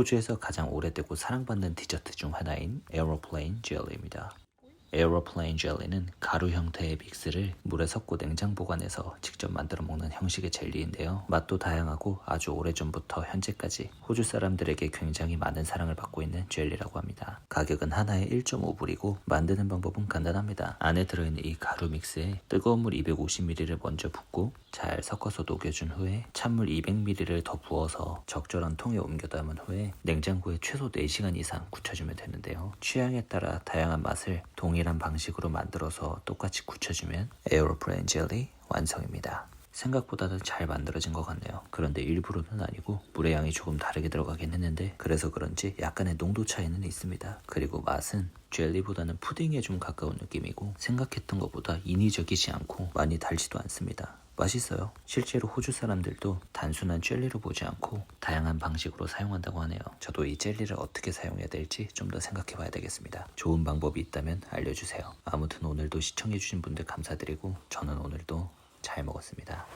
호주에서 가장 오래되고 사랑받는 디저트 중 하나인 에어로플레인 젤리입니다. 에어로플레인 젤리는 가루 형태의 믹스를 물에 섞고 냉장 보관해서 직접 만들어 먹는 형식의 젤리인데요. 맛도 다양하고 아주 오래전부터 현재까지 호주 사람들에게 굉장히 많은 사랑을 받고 있는 젤리라고 합니다. 가격은 하나에 1.5불이고 만드는 방법은 간단합니다. 안에 들어있는 이 가루 믹스에 뜨거운 물 250ml를 먼저 붓고 잘 섞어서 녹여준 후에 찬물 200ml를 더 부어서 적절한 통에 옮겨 담은 후에 냉장고에 최소 4시간 이상 굳혀주면 되는데요. 취향에 따라 다양한 맛을 동일한 방식으로 만들어서 똑같이 굳혀주면 에어로플레인 젤리 완성입니다. 생각보다는 잘 만들어진 것 같네요. 그런데 일부러는 아니고 물의 양이 조금 다르게 들어가긴 했는데 그래서 그런지 약간의 농도 차이는 있습니다. 그리고 맛은 젤리보다는 푸딩에 좀 가까운 느낌이고 생각했던 것보다 인위적이지 않고 많이 달지도 않습니다. 맛있어요. 실제로 호주 사람들도 단순한 젤리로 보지 않고 다양한 방식으로 사용한다고 하네요. 저도 이 젤리를 어떻게 사용해야 될지 좀 더 생각해 봐야 되겠습니다. 좋은 방법이 있다면 알려주세요. 아무튼 오늘도 시청해주신 분들 감사드리고 저는 오늘도 잘 먹었습니다.